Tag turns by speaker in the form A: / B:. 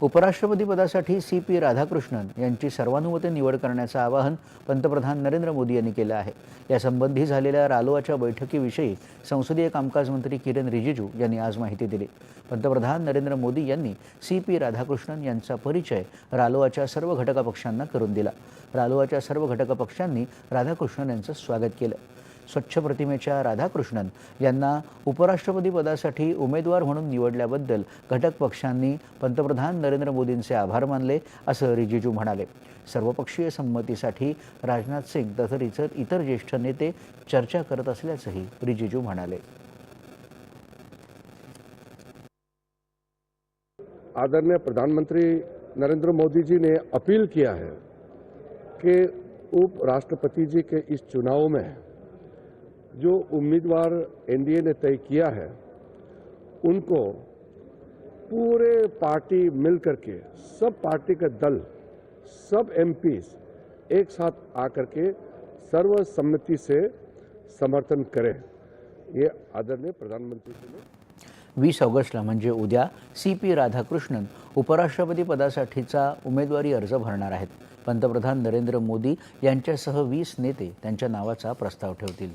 A: उपराष्ट्रपती पदासाठी C P Radhakrishnan यांची सर्वानुमते निवड करण्याचं आवाहन पंतप्रधान नरेंद्र मोदी यांनी केलं आहे. यासंबंधी झालेल्या रालोआच्या बैठकीविषयी संसदीय कामकाज मंत्री किरेन रिजिजू यांनी आज माहिती दिली. पंतप्रधान नरेंद्र मोदी यांनी सी पी राधाकृष्णन यांचा परिचय रालोआच्या सर्व घटकपक्षांना करून दिला. रालोआच्या सर्व घटकपक्षांनी राधाकृष्णन यांचं स्वागत केलं. स्वच्छ प्रतिमेच्या राधाकृष्णन यांना उपराष्ट्रपती पदासाठी उमेदवार म्हणून निवडल्याबद्दल घटक पक्षांनी पंतप्रधान नरेंद्र मोदींचे आभार मानले असं रिजिजू म्हणाले. सर्वपक्षीय संमतीसाठी राजनाथ सिंग तसंच इतर ज्येष्ठ नेते चर्चा करत असल्याचंही रिजिजू म्हणाले.
B: आदरणीय प्रधानमंत्री नरेंद्र मोदी जी ने अपील किया है कि उप राष्ट्रपति जी के इस चुनाव में जो उम्मीदवार एनडीए ने तय किया है उनको पूरे पार्टी मिलकर के सब पार्टी के दल सब एमपीज एक साथ आकर के सर्वसम्मति से समर्थन करें। ये आदरणीय प्रधानमंत्री जी ने
A: वीस ऑगस्टला म्हणजे उद्या सी पी राधाकृष्णन उपराष्ट्रपती पदासाठीचा उमेदवारी अर्ज भरणार आहेत. पंतप्रधान नरेंद्र मोदी यांच्यासह वीस नेते त्यांच्या नावाचा प्रस्ताव ठेवतील.